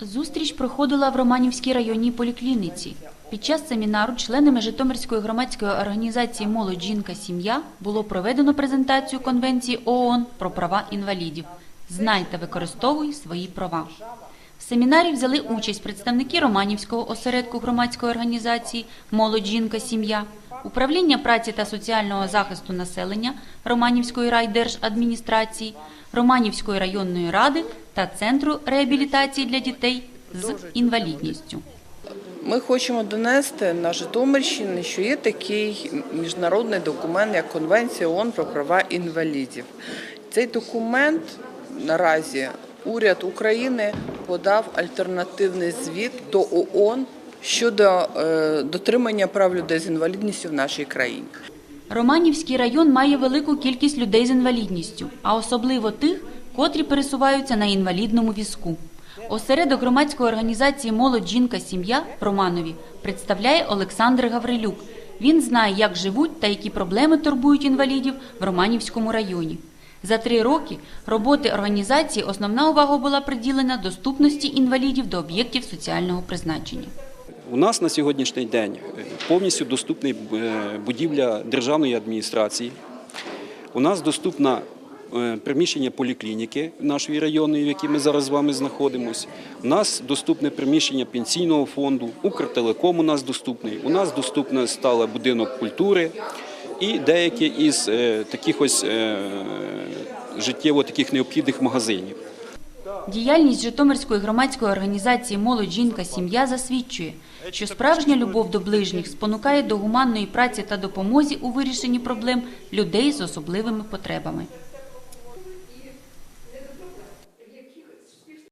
Зустріч проходила в Романівській районній поліклініці. Під час семінару членами Житомирської громадської організації Молодь жінка сім'я було проведено презентацію Конвенції ООН про права інвалідів. Знай та використовуй свої права. В семінарі взяли участь представники Романівського осередку громадської організації Молодь жінка сім'я, управління праці та соціального захисту населення Романівської райдержадміністрації, Романівської районної ради та Центру реабілітації для дітей з інвалідністю. Ми хочемо донести на Житомирщині, що є такий міжнародний документ, як Конвенція ООН про права інвалідів. Цей документ наразі уряд України подав альтернативний звіт до ООН щодо е, дотримання прав людей з інвалідністю в нашій країні. Романівський район має велику кількість людей з інвалідністю, а особливо тих, котрі пересуваються на інвалідному візку. Осередок громадської організації Молодь жінка сім'я Романові представляє Олександр Гаврилюк. Він знає, як живуть та які проблеми турбують інвалідів в Романівському районі. За три роки роботи організації основна увага була приділена доступності інвалідів до об'єктів соціального призначення. У нас на сьогоднішній день е, повністю доступна будівля державної адміністрації. У нас доступне е, приміщення поліклініки нашої районної, в якій ми зараз з вами знаходимося. У нас доступне приміщення пенсійного фонду, Укртелеком у нас доступний. У нас доступне стало будинок культури і деякі із е, таких ось е, життєво таких необхідних магазинів. Діяльність Житомирської громадської організації Молодь жінка сім'я засвідчує, що справжня любов до ближніх спонукає до гуманної праці та допомозі у вирішенні проблем людей з особливими потребами.